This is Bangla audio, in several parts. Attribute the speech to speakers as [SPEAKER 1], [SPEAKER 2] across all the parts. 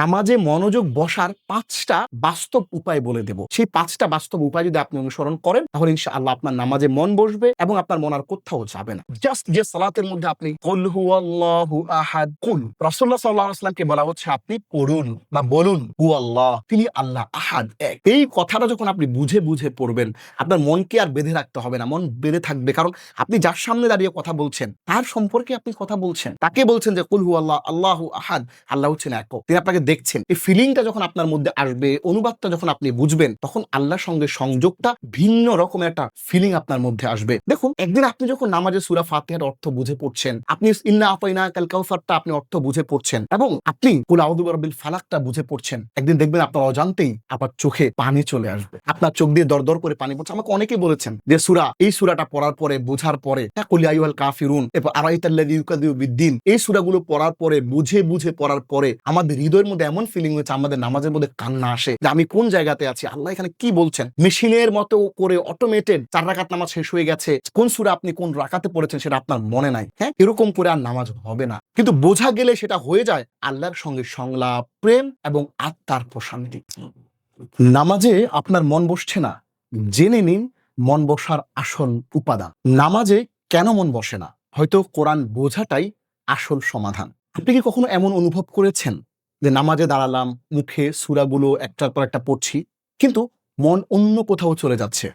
[SPEAKER 1] নামাজে মনোযোগ বসার পাঁচটা বাস্তব উপায় বলে দেব। সেই পাঁচটা বাস্তব উপায় যদি আপনি অনুসরণ করেন, তাহলে ইনশাআল্লাহ আপনার নামাজে মন বসবে এবং আপনার মন আর কোথাও যাবে না। জাস্ট যে সালাতের মধ্যে আপনি কুল হুয়াল্লাহু আহাদ কুল রাসূলুল্লাহ সাল্লাল্লাহু বলা হচ্ছে আপনি পড়ুন বা বলুন হু আল্লাহ তিনি আল্লাহ আহাদ এক। এই কথাটা যখন আপনি বুঝে বুঝে পড়বেন, আপনার মনকে আর বেঁধে রাখতে হবে না, মন বেঁধে থাকবে। কারণ আপনি যার সামনে দাঁড়িয়ে কথা বলছেন, তার সম্পর্কে আপনি কথা বলছেন, তাকে বলছেন যে কুল হু আল্লাহ আল্লাহ আহাদ আল্লাহ হচ্ছেন এক তিনি আপনাকে দেখছেন, এই ফিলিংটা যখন আপনার মধ্যে আসবে, অনুবাদটা যখন আপনি বুঝবেন, তখন আল্লাহর সঙ্গে সংযোগটা ভিন্ন রকমের একটা ফিলিং আপনার মধ্যে আসবে। দেখুন, একদিন আপনি যখন নামাজে সুরা ফাতিহার অর্থ বুঝে পড়ছেন, আপনি ইন্না আপাইনা কাল কাউসারটা আপনি অর্থ বুঝে পড়ছেন, এবং আপনি কুল আউযু বিরাব্বিল ফালাকটা বুঝে পড়ছেন, একদিন দেখবেন আপনার অজান্তেই আবার চোখে পানি চলে আসবে। আপনার চোখ দিয়ে দরদর করে পানি পড়ছে। আমাকে অনেকেই বলেছেন যে সুরা, এই সুরাটা পড়ার পরে, বোঝার পরে কুল আইয়ুহাল কাফিরুন এরপর আরাইতাল্লাযী ইউকাযিবু বিদ্দিন এই সুরাগুলো পড়ার পরে, বুঝে বুঝে পড়ার পরে, আমাদের হৃদয়ের মধ্যে এমন ফিলিং হয়েছে, আমাদের নামাজের মধ্যে কান্না আসে যে আমি কোন জায়গাতে আছি, আল্লাহ এখানে কি বলছেন? মেশিনের মতো করে অটোমেটেড চার রাকাত নামাজ শেষ হয়ে গেছে, কোন সুরা আপনি কোন রাকাতে পড়েছেন সেটা আপনার মনে নাই হ্যাঁ? এরকম করে আর নামাজ হবে না। কিন্তু বোঝা গেলে সেটা হয়ে যায় আল্লাহর সঙ্গে সংলাপ, প্রেম এবং আত্মার প্রশান্তি। নামাজে আপনার মন বসছে না, জেনে নিন মন বসার আসল উপাদান। নামাজে কেন মন বসে না? হয়তো কোরআন বোঝাটাই আসল সমাধান। আপনি কি কখনো এমন অনুভব করেছেন? যে নামাজে দাঁড়ালাম, মুখে সুরাগুলো একটার পর একটা পড়ছি, কিন্তু মন অন্য কোথাও চলে যাচ্ছে।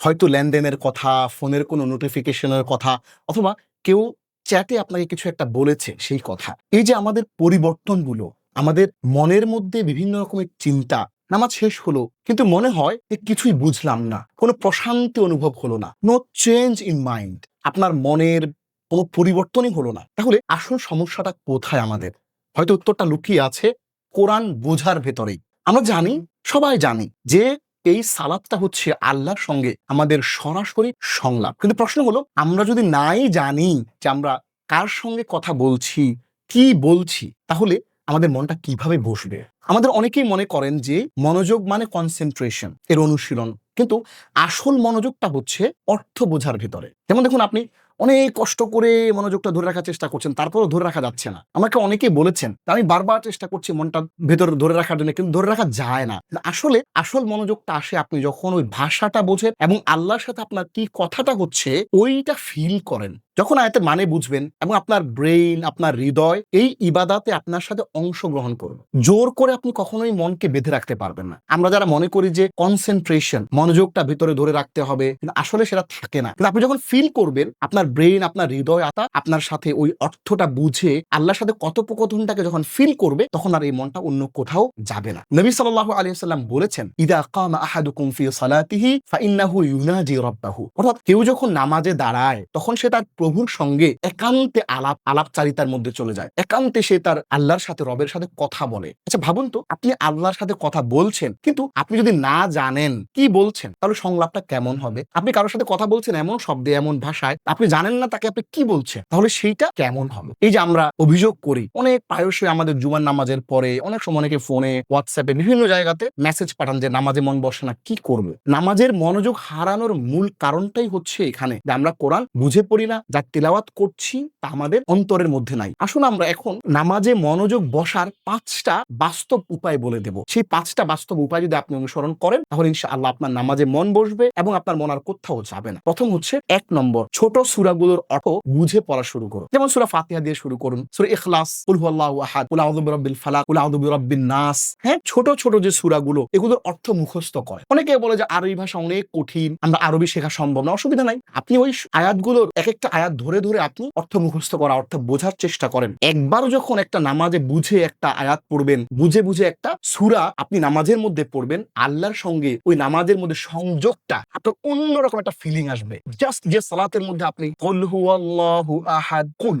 [SPEAKER 1] হয়তো লেনদেনের কথা, ফোনের কোনো নোটিফিকেশনের কথা, অথবা কেউ চ্যাটে আপনাকে কিছু একটা বলেছে সেই কথা। এই যে আমাদের পরিবর্তনগুলো, আমাদের মনের মধ্যে বিভিন্ন রকমের চিন্তা, নামাজ শেষ হলো, কিন্তু মনে হয় যে কিছুই বুঝলাম না, কোনো প্রশান্তি অনুভব হলো না নো চেঞ্জ ইন মাইন্ড আপনার মনের কোনো পরিবর্তনই হলো না। তাহলে আসল সমস্যাটা কোথায় আমাদের? হয়তো উত্তরটা লুকিয়ে আছে কোরআন বোঝার ভেতরেই। আমরা জানি, সবাই জানি যে এই সালাদটা হচ্ছে আল্লাহর সঙ্গে আমাদের সরাসরি সংলাপ। কিন্তু প্রশ্ন হলো, আমরা যদি নাই জানি যে আমরা কার সঙ্গে কথা বলছি, কি বলছি, তাহলে আমাদের মনটা কীভাবে বসবে? আমাদের অনেকেই মনে করেন যে মনোযোগ মানে কনসেন্ট্রেশন এর অনুশীলন। কিন্তু আসল মনোযোগটা হচ্ছে অর্থ বোঝার ভিতরে। যেমন দেখুন আপনি অনেক কষ্ট করে মনোযোগটা ধরে রাখার চেষ্টা করছেন, তারপরও ধরে রাখা যাচ্ছে না। আমাকে অনেকেই বলেছেন আমি বারবার চেষ্টা করছি মনটা ভেতরে ধরে রাখার জন্য, কিন্তু ধরে রাখা যায় না। আসলে আসল মনোযোগটা আসে আপনি যখন ওই ভাষাটা বোঝেন এবং আল্লাহর সাথে আপনার কি কথাটা হচ্ছে, ওইটা ফিল করেন। যখন আয়াতের মানে বুঝবেন এবং আপনার ব্রেইন আপনার হৃদয়, এই ইবাদাতে আপনার সাথে অংশগ্রহণ করবে। জোর করে আপনি কখনোই মনকে বেঁধে রাখতে পারবেন না। আমরা যারা মনে করি যে কনসেন্ট্রেশন মনোযোগটা ভিতরে ধরে রাখতে হবে, কিন্তু আসলে সেটা থাকে না। কিন্তু আপনি যখন ফিল করবেন, আপনার ব্রেইন আপনার হৃদয় আতা আপনার সাথে ওই অর্থটা বুঝে আল্লাহর সাথে কথোপকথনটাকে যখন ফিল করবে, তখন আর এই মনটা অন্য কোথাও যাবে না। নবী সাল্লাল্লাহু আলাইহি সাল্লাম বলেছেন, ইদা কামা আহাদুকুম ফি সালাতিহি ফাইন্নাহু ইউনাজি রাব্বাহু। অর্থাৎ কেউ যখন নামাজে দাঁড়ায়, তখন সে তার প্রভুর সঙ্গে একান্তে আলাপ, আলাপচারিতার মধ্যে চলে যায়। একান্তে সে তার আল্লাহর সাথে, রবের সাথে কথা বলে। আচ্ছা ভাবুন তো, আপনি আল্লাহর সাথে কথা বলছেন, কিন্তু আপনি যদি না জানেন কি বলছেন, তাহলে সংলাপটা কেমন হবে? আপনি কারোর সাথে কথা বলছেন এমন শব্দে, এমন ভাষায়, আপনি জানেন না তাকে আপনি কি বলছেন? তাহলে সেইটা কেমন হবে? এই যে আমরা অভিযোগ করি, অনেক প্রায়শই আমাদের জুমার নামাজের পরে অনেক সময় অনেকে ফোনে হোয়াটসঅ্যাপে বিভিন্ন জায়গাতে মেসেজ পাঠান যে নামাজে মন বসে না, কি করবে? নামাজের মনোযোগ হারানোর মূল কারণটাই হচ্ছে এখানে যে আমরা কোরআন বুঝে পড়ি না, যা তেলাওয়াত করছি তা আমাদের অন্তরের মধ্যে নাই। আসুন আমরা এখন নামাজে মনোযোগ বসার পাঁচটা বাস্তব উপায় বলে দেব। সেই পাঁচটা বাস্তব উপায় যদি আপনি অনুসরণ করেন, তাহলে ইনশাআল্লাহ আপনার নামাজে মন বসবে এবং আপনার মন আর কোথাও যাবে না। প্রথম হচ্ছে এক নম্বর, ছোট সুরাগুলোর অর্থ বুঝে পড়া শুরু করুন। যেমন সুরা ফাতিহা দিয়ে শুরু করুন। সুরা ইখলাস, কুল হুয়াল্লাহু আহাদ কুল আউযু বিরাব্বিল ফালাক কুল আউযু বিরাব্বিন নাস হ্যাঁ? ছোট ছোট যে সুরাগুলো, এগুলোর অর্থ মুখস্থ করে। অনেকে বলে যে আরবি ভাষা অনেক কঠিন, আমরা আরবি শেখা সম্ভব না, অসুবিধা নাই। আপনি ওই আয়াতগুলোর এক একটা আয়াত ধরে ধরে আপনি অর্থ মুখস্থ করা, অর্থ বোঝার চেষ্টা করেন। একবার যখন একটা নামাজে বুঝে একটা আয়াত পড়বেন, বুঝে বুঝে একটা সুরা আপনি নামাজের মধ্যে পড়বেন, আল্লাহর সঙ্গে ওই নামাজের মধ্যে সংযোগটা আপনার অন্যরকম একটা ফিলিং আসবে। জাস্ট যে সালাতের মধ্যে আপনি কুল হুয়াল্লাহু আহাদ। কুল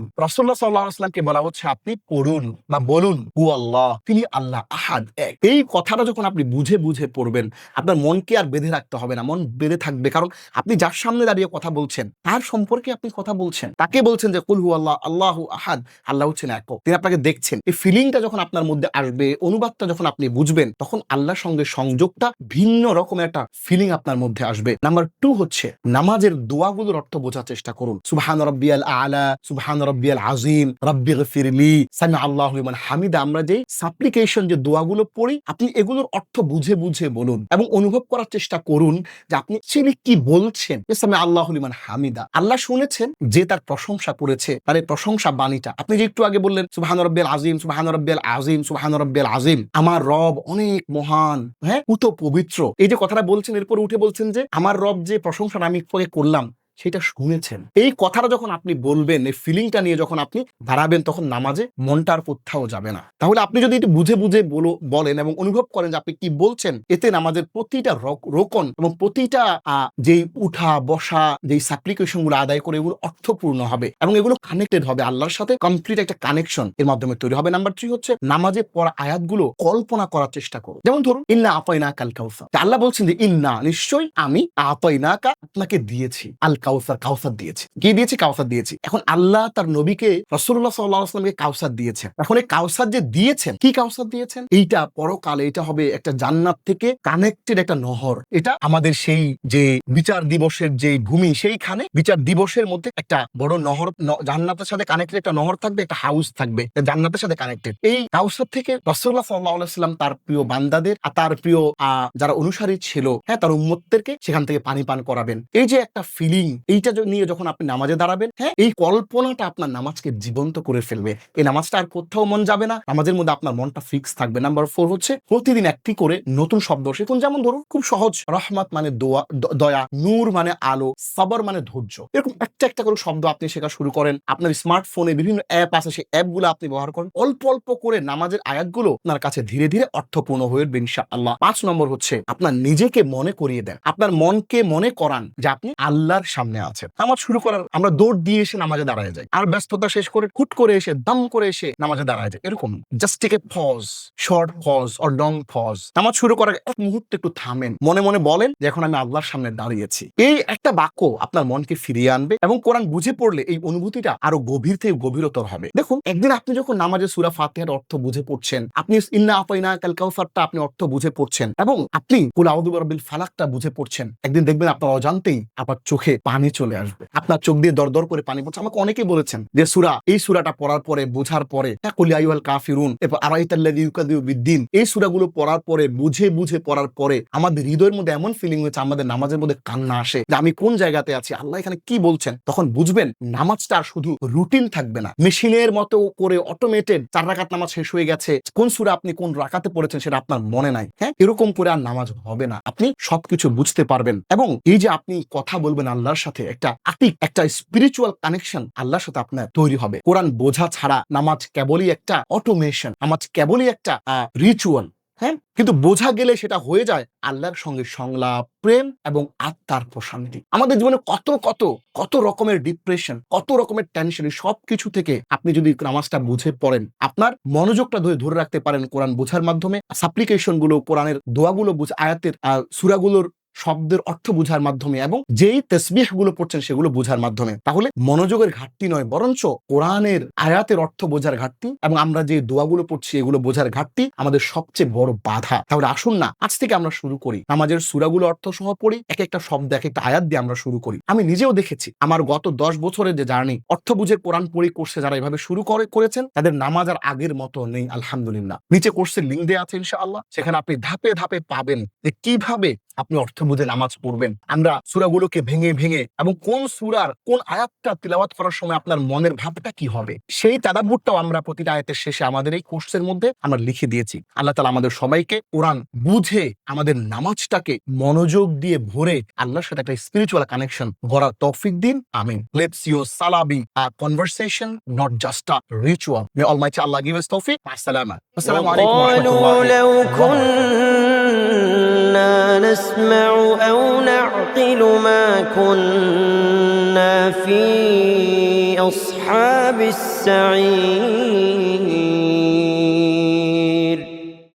[SPEAKER 1] বলা হচ্ছে, আপনি পড়ুন বা বলুন হু আল্লাহ তিনি আল্লাহ আহাদ এক। এই কথাটা যখন আপনি বুঝে বুঝে পড়বেন, আপনার মনকে আর বেঁধে রাখতে হবে না, মন বেঁধে থাকবে। কারণ আপনি যার সামনে দাঁড়িয়ে কথা বলছেন, তার সম্পর্কে আপনি কথা বলছেন। তাকে বলছেন যে কুলহু আল্লাহ আল্লাহু আহাদ। আল্লাহ হচ্ছেন এক তিনি আপনাকে দেখছেন। এই ফিলিংটা যখন আপনার মধ্যে আসবে, অনুবাদটা যখন আপনি বুঝবেন, তখন আল্লাহর সঙ্গে সংযোগটা ভিন্ন রকমের একটা ফিলিং আপনার মধ্যে আসবে। নাম্বার টু হচ্ছে, নামাজের দোয়াগুলোর অর্থ বোঝার চেষ্টা করুন। সুবহান রব্বিয়াল আলা, সুবহান রব্বিয়াল আজিম রব্বি গফিরলি সামি আল্লাহ হামিদা। আমরা যে সাপ্লিকেশন যে দোয়াগুলো পড়ি, আপনি এগুলোর অর্থ বুঝে বুঝে বলুন এবং অনুভব করার চেষ্টা করুন যে আপনি চিনি কি বলছেন। সামি আল্লাহ লিমান হামিদা। আল্লাহ শুনেছেন যে তার প্রশংসা করেছে, তার প্রশংসা বাণীটা। আপনি যে একটু আগে বললেন, সুবহান রব্বিয়াল আজিম সুবহান রব্বিয়াল আজিম সুবহান রব্বিয়াল আজিম আমার রব অনেক মহান হ্যাঁ পুত পবিত্র। এই যে কথাটা বলছেন, এরপর উঠে বলছেন যে, আমার রব যে প্রশংসাটা আমি করলাম সেটা শুনেছেন। এই কথাটা যখন আপনি বলবেন, এই ফিলিংটা নিয়ে যখন আপনি দাঁড়াবেন তখন নামাজে মনটা আর কোথাও যাবে না। তাহলে আপনি যদি একটু বুঝে বুঝে বলো, বলেন এবং অনুভব করেন যে আপনি কি বলছেন, এতে নামাজের প্রতিটা রক- রোকন এবং প্রতিটা যেই উঠা, বসা, যেই সাপ্লিকেশনগুলো আদায় করে এগুলো অর্থপূর্ণ হবে এবং এগুলো কানেক্টেড হবে আল্লাহর সাথে কমপ্লিট একটা কানেকশন এর মাধ্যমে তৈরি হবে। নাম্বার থ্রি হচ্ছে নামাজে পড়া আয়াতগুলো কল্পনা করার চেষ্টা করো যেমন ধরুন, ইন্না আপাইনা কাল কাউসার। তা আল্লাহ বলছেন যে, ইন্না, নিশ্চয়ই আমি আপাইনা কা আপনাকে দিয়েছি। আল কাউসার কাউসার দিয়েছি। কি দিয়েছি? কাউসার দিয়েছি। এখন আল্লাহ তার নবীকে রসুল্লাহ সাল্লাহ আসলামকে কাউসার দিয়েছেন। এখন এই কাউসার যে দিয়েছেন, কি কাউসার দিয়েছেন? এইটা পরকালে, এটা হবে একটা জান্নাত থেকে কানেক্টেড একটা নহর। এটা আমাদের সেই যে বিচার দিবসের যে ভূমি, সেইখানে বিচার দিবসের মধ্যে একটা বড় নহর জান্নাতের সাথে কানেক্টেড একটা নহর থাকবে, একটা হাউস থাকবে জান্নাতের সাথে কানেক্টেড এই কাউসার থেকে রসুল্লাহ সাল্লাহ সাল্লাম তার প্রিয় বান্দাদের আর তার প্রিয় যারা অনুসারী ছিল হ্যাঁ তার উম্মতদেরকে সেখান থেকে পানি পান করাবেন। এই যে একটা ফিলিং এইটা নিয়ে যখন আপনি নামাজে দাঁড়াবেন হ্যাঁ এই কল্পনাটা আপনার নামাজকে জীবন্ত করে ফেলবে। এই নামাজটা আর কোথাও মন যাবে না। নামাজের মধ্যে আপনার মনটা ফিক্স থাকবে। নাম্বার ফোর হচ্ছে, প্রতিদিন একটি করে নতুন শব্দ শিখুন। যেমন ধরুন, খুব সহজ। রহমত মানে দোয়া দয়া, নূর মানে আলো, সবর মানে ধৈর্য। এরকম একটা একটা করে শব্দ আপনি শেখা শুরু করেন। আপনার স্মার্টফোনে বিভিন্ন অ্যাপ আছে, সেই অ্যাপগুলো আপনি ব্যবহার করেন। অল্প অল্প করে নামাজের আয়াতগুলো আপনার কাছে ধীরে ধীরে অর্থপূর্ণ হয়ে উঠবে, ইনশাআল্লাহ। পাঁচ নম্বর হচ্ছে, আপনার নিজেকে মনে করিয়ে দেন। আপনার মনকে মনে করান যে আপনি আল্লাহর সামনে আছেন নামাজ শুরু করার, আমরা দৌড় দিয়ে এসে নামাজে দাঁড়ায় যাই। আর ব্যস্ততা শেষ করে হুট করে এসে, দম করে এসে নামাজে দাঁড়ায় যায় এরকম। Just take a pause short pause or long pause নামাজ শুরু করার এক মুহূর্তে একটু থামেন। মনে মনে বলেন যে, এখন আমি আল্লাহর সামনে দাঁড়িয়েছি। এই একটা বাক্য আপনার মনকে ফিরিয়ে আনবে এবং কোরআন বুঝে পড়লে এই অনুভূতিটা আরও গভীর থেকে গভীরতর হবে। দেখুন, একদিন আপনি যখন নামাজে সুরা ফাতিহার অর্থ বুঝে পড়ছেন, আপনি ইন্না আপাইনা কাল কাউসারটা আপনি অর্থ বুঝে পড়ছেন এবং আপনি, কুল ফালাকটা বুঝে পড়ছেন। একদিন দেখবেন আপনার অজান্তেই, আপনার চোখে পানি চলে আসবে। আপনার চোখ দিয়ে দরদর করে পানি পড়ছে। আমাকে অনেকে বলেছেন যে, সুরা, এই সুরাটা পড়ার পরে, বোঝার পরে কাফিরুন, এরপর এই সুরাগুলো পড়ার পরে, বুঝে বুঝে পড়ার পরে, আমাদের হৃদয়ের মধ্যে এমন ফিলিং হয়েছে, আমাদের নামাজের মধ্যে কান্না আসে যে, আমি কোন জায়গাতে আছি? আল্লাহ এখানে কি বলছেন? তখন বুঝবেন, নামাজটা আর শুধু রুটিন থাকবে না। মেশিনের মতো করে অটোমেটেড চার রাকাত নামাজ শেষ হয়ে গেছে। কোন সুরা আপনি কোন রাকাতে পড়েছেন সেটা আপনার মনে নাই হ্যাঁ? এরকম করে আর নামাজ হবে না। আপনি সবকিছু বুঝতে পারবেন। এবং এই যে আপনি কথা বলবেন আল্লাহর সাথে একটা আতিক, একটা স্পিরিচুয়াল কানেকশন আল্লাহর সাথে আপনার তৈরি হবে। কোরআন বোঝা ছাড়া নামাজ কেবলই একটা অটোমেশন নামাজ কেবলই একটা রিচুয়াল হ্যাঁ? কিন্তু বোঝা গেলে সেটা হয়ে যায় আল্লাহর সঙ্গে সংলাপ, প্রেম এবং আত্মার প্রশান্তি। আমাদের জীবনে কত কত কত রকমের ডিপ্রেশন কত রকমের টেনশন সব কিছু থেকে আপনি যদি নামাজটা বুঝে পড়েন, আপনার মনোযোগটা ধরে ধরে রাখতে পারেন কোরআন বোঝার মাধ্যমে। সাপ্লিকেশনগুলো, কোরআনের দোয়াগুলো বুঝে, আয়াতের সূরাগুলোর শব্দের অর্থ বোঝার মাধ্যমে এবং যেই তসবিহগুলো পড়ছেন সেগুলো বোঝার মাধ্যমে। তাহলে মনোযোগের ঘাটতি নয়, বরঞ্চ কোরআনের আয়াতের অর্থ বোঝার ঘাটতি এবং আমরা যে দোয়াগুলো পড়ছি এগুলো বোঝার ঘাটতি আমাদের সবচেয়ে বড় বাধা। তাহলে আসুন না, আজ থেকে আমরা শুরু করি। আমাদের সুরাগুলো অর্থ সহ পড়ি এক একটা শব্দ এক একটা আয়াত দিয়ে আমরা শুরু করি। আমি নিজেও দেখেছি, আমার গত দশ বছরের যে জার্নি, অর্থ বুঝে কোরআন পড়ি কোর্সে যারা এভাবে শুরু করে, করেছেন, তাদের নামাজ আর আগের মতো নেই, আলহামদুলিল্লাহ। নিচে কোর্সের লিঙ্ক দেওয়া আছে ইনশাআল্লাহ, সেখানে আপনি ধাপে ধাপে পাবেন যে কীভাবে আপনি অর্থ বুঝে নামাজ পড়বেন আমরা সুরাগুলোকে ভেঙে ভেঙে এবং কোন সুরার কোন আয়াতটা তিলাওয়াত করার সময় আপনার মনের ভাবটা কি হবে সেই তাদাবুরটাও আমরা প্রতিটা আয়াতের শেষে আমাদের এই কোর্সের মধ্যে আমরা লিখে দিয়েছি আল্লাহ তালা আমাদের সবাইকে কোরআন বুঝে আমাদের নামাজটাকে মনোযোগ দিয়ে ভরে আল্লাহর সাথে একটা স্পিরিচুয়াল কানেকশন গড়ার তৌফিক দিন আমিন lets you সালাবি a conversation not just a ritual may almighty Allah give us তৌফিক আসসালামু আসসালামু আলাইকুম ওয়া
[SPEAKER 2] وقالوا
[SPEAKER 1] রাহমাতুল্লাহি
[SPEAKER 2] لو كنا نسمع أو نعقل ما كنا في أصحاب السعير